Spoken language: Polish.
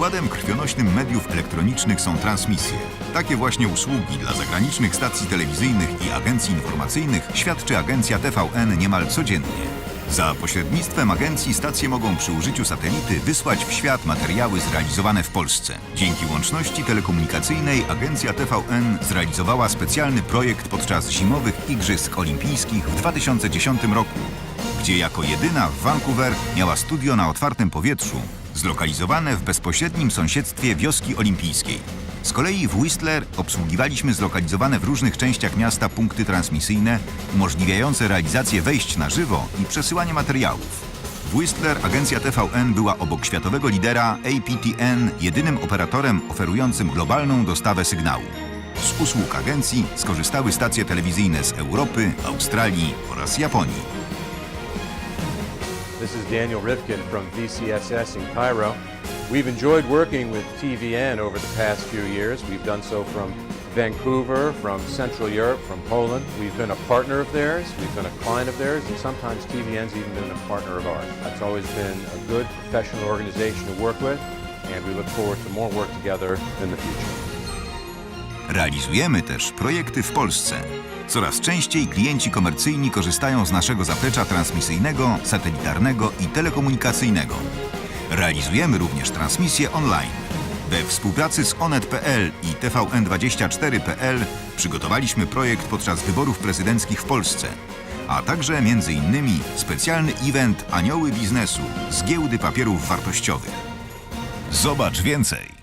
Układem krwionośnym mediów elektronicznych są transmisje. Takie właśnie usługi dla zagranicznych stacji telewizyjnych i agencji informacyjnych świadczy agencja TVN niemal codziennie. Za pośrednictwem agencji stacje mogą przy użyciu satelity wysłać w świat materiały zrealizowane w Polsce. Dzięki łączności telekomunikacyjnej agencja TVN zrealizowała specjalny projekt podczas zimowych Igrzysk Olimpijskich w 2010 roku, gdzie jako jedyna w Vancouver miała studio na otwartym powietrzu, zlokalizowane w bezpośrednim sąsiedztwie wioski olimpijskiej. Z kolei w Whistler obsługiwaliśmy zlokalizowane w różnych częściach miasta punkty transmisyjne umożliwiające realizację wejść na żywo i przesyłanie materiałów. W Whistler agencja TVN była obok światowego lidera APTN jedynym operatorem oferującym globalną dostawę sygnału. Z usług agencji skorzystały stacje telewizyjne z Europy, Australii oraz Japonii. This is Daniel Rifkin from VCSS in Cairo. We've enjoyed working with TVN over the past few years. We've done so from Vancouver, from Central Europe, from Poland. We've been a partner of theirs, we've been a client of theirs, and sometimes TVN's even been a partner of ours. That's always been a good professional organization to work with, and we look forward to more work together in the future. Realizujemy też projekty w Polsce. Coraz częściej klienci komercyjni korzystają z naszego zaplecza transmisyjnego, satelitarnego i telekomunikacyjnego. Realizujemy również transmisje online. We współpracy z Onet.pl i TVN24.pl przygotowaliśmy projekt podczas wyborów prezydenckich w Polsce, a także m.in. specjalny event Anioły Biznesu z giełdy papierów wartościowych. Zobacz więcej